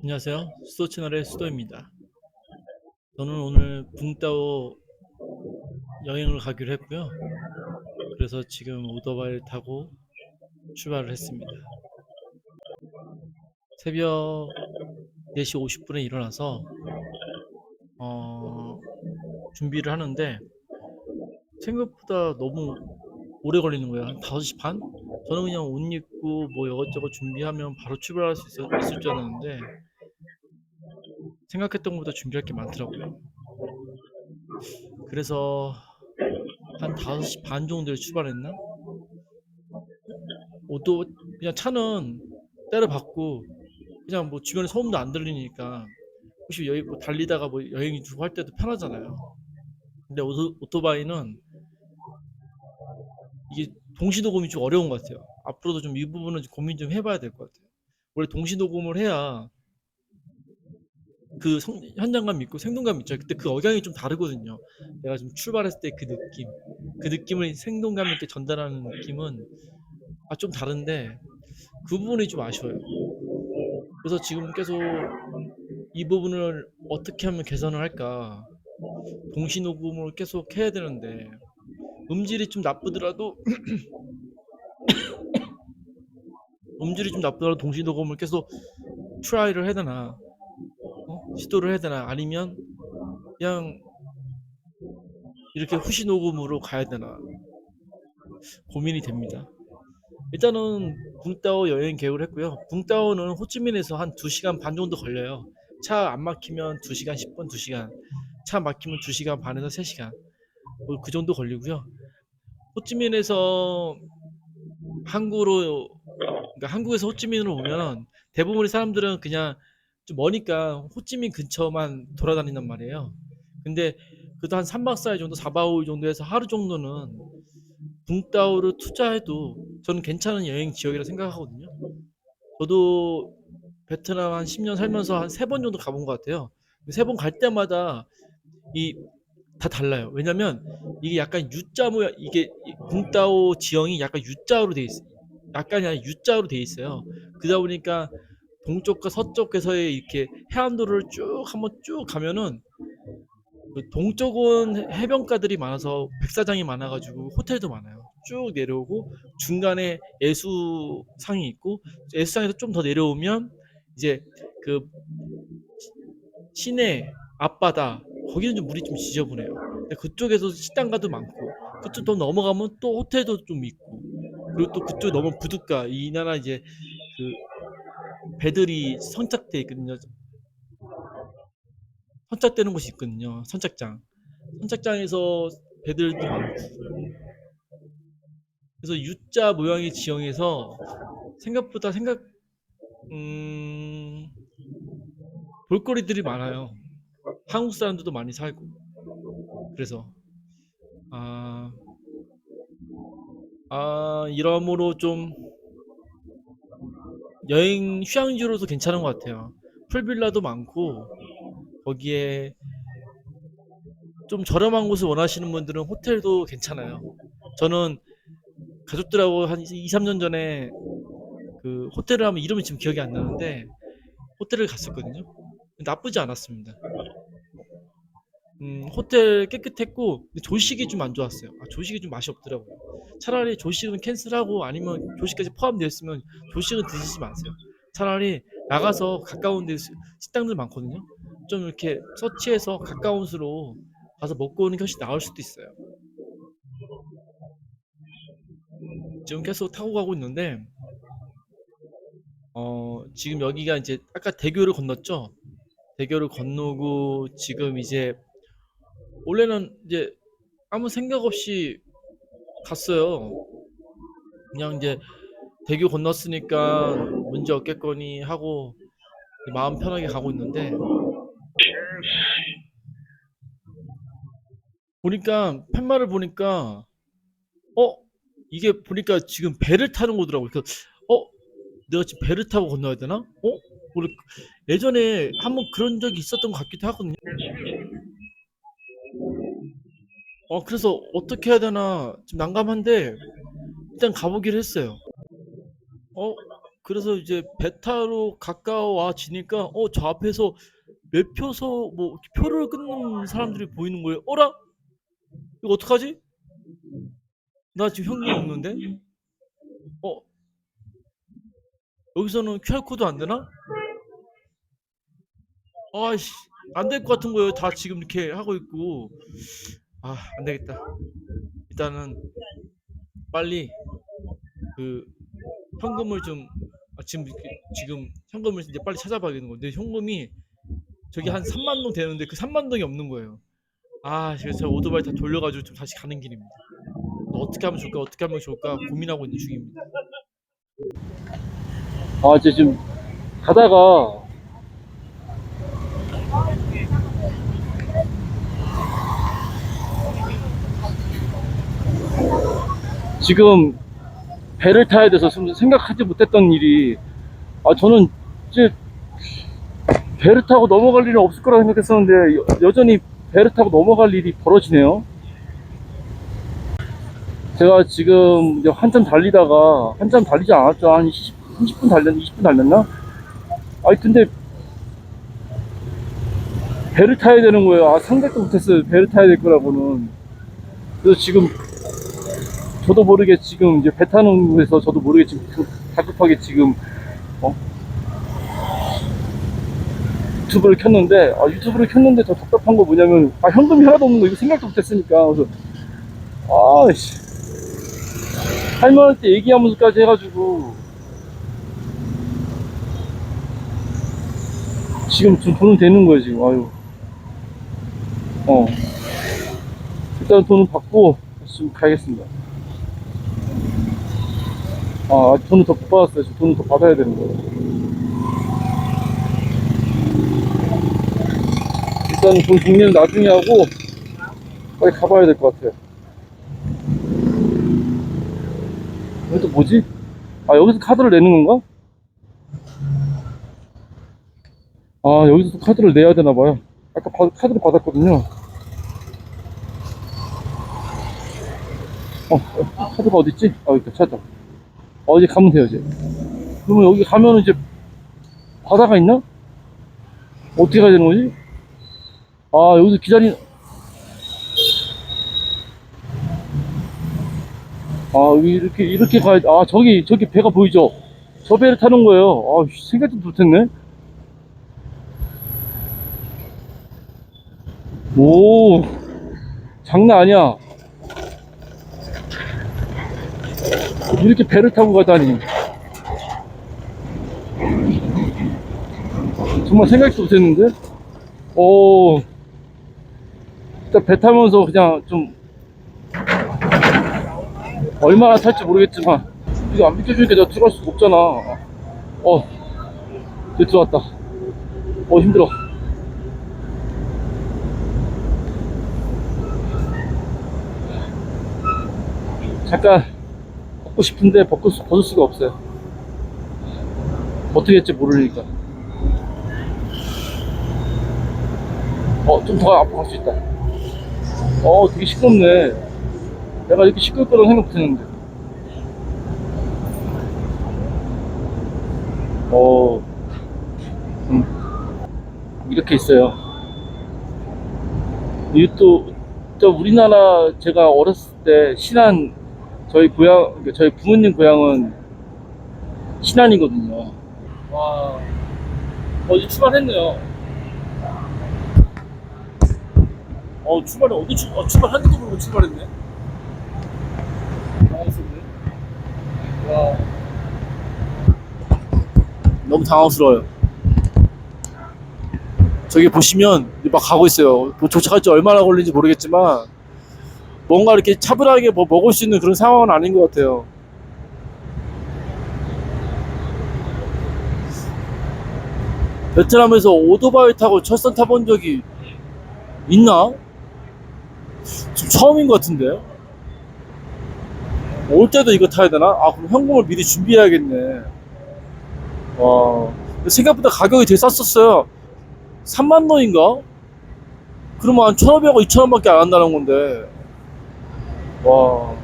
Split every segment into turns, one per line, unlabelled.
안녕하세요. 수도 채널의 수도입니다. 저는 오늘 붕따오 여행을 가기로 했고요. 그래서 지금 오토바이를 타고 출발을 했습니다. 새벽 4시 50분에 일어나서 어, 준비를 하는데 생각보다 너무 오래 걸리는 거예요. 한 5시 반? 저는 그냥 옷 입고 뭐 이것저것 준비하면 바로 출발할 수 있, 있을 줄 알았는데 생각했던 것보다 준비할 게 많더라고요. 그래서 한 5시 반 정도에 출발했나? 옷도 그냥 차는 때려 받고 그냥 뭐 주변에 소음도 안 들리니까 혹시 여기 뭐 달리다가 뭐 여행 주고 할 때도 편하잖아요. 근데 오토, 오토바이는 이게 동시녹음이 좀 어려운 것 같아요. 앞으로도 좀 이 부분은 좀 고민 좀 해봐야 될 것 같아요. 원래 동시녹음을 해야 그 성- 현장감 있고 생동감 있죠. 그때 그 억양이 좀 다르거든요. 내가 좀 출발했을 때 그 느낌, 그 느낌을 생동감 있게 전달하는 느낌은 아, 좀 다른데 그 부분이 좀 아쉬워요. 그래서 지금 계속 이 부분을 어떻게 하면 개선을 할까 동시 녹음을 계속 해야 되는데 음질이 좀 나쁘더라도 음질이 좀 나쁘더라도 동시 녹음을 계속 트라이를 해야 되나 어? 시도를 해야 되나 아니면 그냥 이렇게 후시 녹음으로 가야 되나 고민이 됩니다. 일단은 붕따오 여행 계획을 했고요. 붕따오는 호치민에서 한 2시간 반 정도 걸려요. 차 안 막히면 2시간 10분, 2시간. 차 막히면 2시간 반에서 3시간. 뭐그 정도 걸리고요. 호치민에서 한국으로 그러니까 한국에서 호치민으로 오면 대부분의 사람들은 그냥 좀 머니까 호치민 근처만 돌아다닌단 말이에요. 근데 그래도 한 3박 4일 정도, 4박 5일 정도 해서 하루 정도는 붕따오를 투자해도 저는 괜찮은 여행 지역이라 생각하거든요. 저도 베트남 한 10년 살면서 한 세 번 정도 가본 것 같아요. 세 번 갈 때마다 이 다 달라요. 왜냐면 이게 약간 U자 모양 이게 이 붕따오 지형이 약간 U자로 돼 있어요. 약간이 아니라 U자로 돼 있어요. 그러다 보니까 동쪽과 서쪽에서의 이렇게 해안도로를 쭉 한번 쭉 가면은 그 동쪽은 해변가들이 많아서 백사장이 많아가지고 호텔도 많아요. 쭉 내려오고 중간에 예수상이 있고 예수상에서 좀 더 내려오면 이제 그 시내 앞바다 거기는 좀 물이 좀 지저분해요. 근데 그쪽에서 식당가도 많고 그쪽 더 넘어가면 또 호텔도 좀 있고 그리고 또 그쪽 넘어 부둣가 이 나라 이제 그 배들이 선착돼 있거든요. 선착되는 곳이 있거든요. 선착장. 선착장에서 배들도 많고 그래서 U자 모양의 지형에서 생각보다 생각 음 볼거리들이 많아요. 한국 사람들도 많이 살고 그래서 아, 아 이러므로 좀 여행 휴양지로도 괜찮은 것 같아요. 풀빌라도 많고 거기에 좀 저렴한 곳을 원하시는 분들은 호텔도 괜찮아요. 저는 가족들하고 한 2, 3년 전에 그 호텔을 하면 이름이 지금 기억이 안 나는데 호텔을 갔었거든요. 나쁘지 않았습니다. 음, 호텔 깨끗했고 조식이 좀 안 좋았어요. 아, 조식이 좀 맛이 없더라고요. 차라리 조식은 캔슬하고 아니면 조식까지 포함되어 있으면 조식은 드시지 마세요. 차라리 나가서 가까운 데 시- 식당들 많거든요. 좀 이렇게 서치해서 가까운 수로 가서 먹고 오는 게 훨씬 나을 수도 있어요. 지금 계속 타고 가고 있는데 어, 지금 여기가 이제 아까 대교를 건넜죠? 대교를 건너고 지금 이제 원래는 이제 아무 생각 없이 갔어요. 그냥 이제 대교 건넜으니까 문제 없겠거니 하고 마음 편하게 가고 있는데 보니까 팻말을 보니까 어 이게 보니까 지금 배를 타는 거더라고요. 그래서 어 내가 지금 배를 타고 건너야 되나? 어? 원래 예전에 한번 그런 적이 있었던 것 같기도 하거든요. 어 그래서 어떻게 해야 되나 좀 난감한데 일단 가보기로 했어요. 어 그래서 이제 배 타러 가까워지니까 어 저 앞에서 매표소 뭐 표를 끊는 사람들이 보이는 거예요. 어라? 이거 어떡하지? 나 지금 현금이 없는데? 어 여기서는 QR 코드 안 되나? 아이씨 안 될 것 같은 거예요. 다 지금 이렇게 하고 있고 아 안 되겠다. 일단은 빨리 그 현금을 좀 아, 지금 지금 현금을 이제 빨리 찾아봐야겠는 건데 현금이 저기 한 3만 동 되는데 그 3만 동이 없는 거예요. 아 그래서 오토바이 다 돌려가지고 좀 다시 가는 길입니다. 어떻게 하면 좋을까 어떻게 하면 좋을까 고민하고 있는 중입니다.
아, 이제 지금 가다가 지금 배를 타야 돼서 좀 생각하지 못했던 일이 아 저는 이제 배를 타고 넘어갈 일은 없을 거라 생각했었는데 여, 여전히 배를 타고 넘어갈 일이 벌어지네요. 제가 지금 한참 달리다가 한참 달리지 않았죠. 한 20, 30분 달렸나? 20분 달렸나? 아니 근데 배를 타야 되는 거예요. 아 상상도 못했어요. 배를 타야 될 거라고는. 그래서 지금 저도 모르게 지금 이제 배 타는 거에서 저도 모르게 지금 그 다급하게 지금 어? 유튜브를 켰는데 아 유튜브를 켰는데 더 답답한 거 뭐냐면 아 현금이 하나도 없는 거 이거 생각도 못했으니까. 그래서 아씨. 할머니한테 얘기하면서까지 해가지고. 지금 좀 돈은 되는 거예요 지금. 아유. 어. 일단 돈은 받고 지금 가겠습니다 아 아직 돈을 더 못 받았어요 지금 돈을 더 받아야 되는 거예요 일단 돈 정리는 나중에 하고 빨리 가봐야 될 것 같아요 이거 또 뭐지? 아 여기서 카드를 내는 건가? 아 여기서 또 카드를 내야 되나 봐요 아까 바- 카드를 받았거든요 어, 어, 카드가 어딨지? 아 여기 있다 찾았다 어 이제 가면 돼요 이제 그러면 여기 가면 이제 바다가 있나? 어떻게 가야 되는 거지? 아 여기서 기다리 아 여기 이렇게 이렇게 가야 아 저기 저기 배가 보이죠? 저 배를 타는 거예요 아 생각도 못했네 오 장난 아니야 이렇게 배를 타고 가다니. 정말 생각도 못했는데? 오 일단 배 타면서 그냥 좀 얼마나 탈지 모르겠지만 이거 안 비켜주니까 내가 들어갈 수가 없잖아. 어 이제 들어왔다. 어 힘들어. 잠깐 벗고 싶은데 벗을, 수, 벗을 수가 없어요. 어떻게 할지 모르니까. 어 좀 더 앞으로 갈 수 있다. 어 되게 시끄럽네. 내가 이렇게 시끄러울 거라고 생각 못했는데. 어 음, 이렇게 있어요. 또 우리나라 제가 어렸을 때 신안 저희 고향 그러니까 저희 부모님 고향은 신안이거든요. 와 어제 출발했네요. 어 출발이 어디 출, 어, 출발 한지도 모르고 출발했네. 당황스럽네. 와. 너무 당황스러워요. 저기 보시면 막 가고 있어요. 뭐 도착할 지 얼마나 걸리는지 모르겠지만 뭔가 이렇게 차분하게 뭐 먹을 수 있는 그런 상황은 아닌 것 같아요 베트남에서 오토바이 타고 철선 타본 적이 있나? 지금 처음인 것 같은데 올 때도 이거 타야 되나? 아 그럼 현금을 미리 준비해야겠네 와 생각보다 가격이 되게 쌌었어요 3만 원인가? 그러면 한 1,500원, 2,000원밖에 안 한다는 건데 와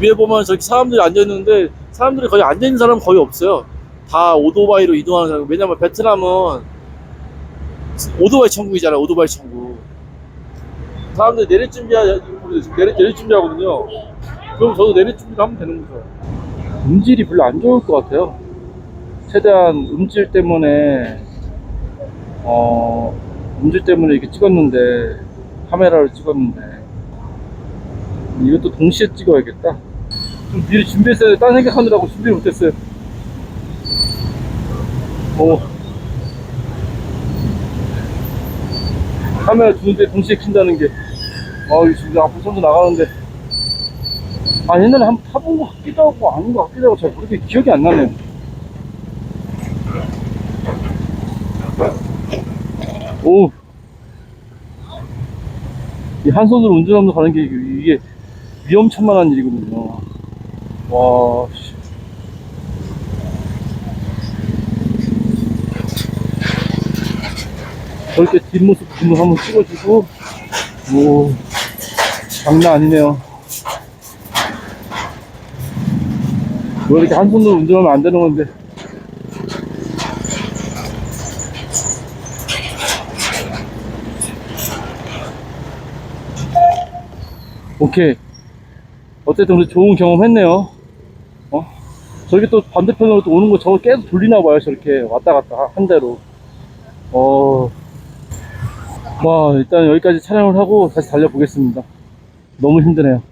위에 보면 저렇게 사람들이 앉아있는데
사람들이 거의 앉아 있는 사람은 거의 없어요. 다 오토바이로 이동하는 사람. 왜냐면 베트남은 오토바이 천국이잖아요. 오토바이 천국. 사람들이 내릴 준비하 내릴, 내릴 준비하거든요. 그럼 저도 내릴 준비를 하면 되는 거죠.
음질이 별로 안 좋을 것 같아요. 최대한 음질 때문에 어 음질 때문에 이렇게 찍었는데 카메라로 찍었는데 이것도 동시에 찍어야겠다. 좀 미리 준비했어야 돼. 딴 생각하느라고 준비를 못했어요. 어. 카메라 두는데 동시에 킨다는 게, 아, 이거 지금 앞으로 손도 나가는데, 아, 옛날에 한번 타본 것 같기도 하고, 아닌 것 같기도 하고, 잘 모르게 기억이 안 나네요. 오. 이 한 손으로 운전하면서 가는 게 이게 위험천만한 일이거든요. 와, 씨. 저렇게 뒷모습 뒷모습 한번 찍어주고, 오, 장난 아니네요. 왜 이렇게 한 손으로 운전하면 안 되는 건데. 오케이. 어쨌든 우리 좋은 경험 했네요. 어? 저기 또 반대편으로 또 오는 거 저거 계속 돌리나 봐요. 저렇게 왔다 갔다 한 대로. 어. 와, 일단 여기까지 촬영을 하고 다시 달려보겠습니다. 너무 힘드네요.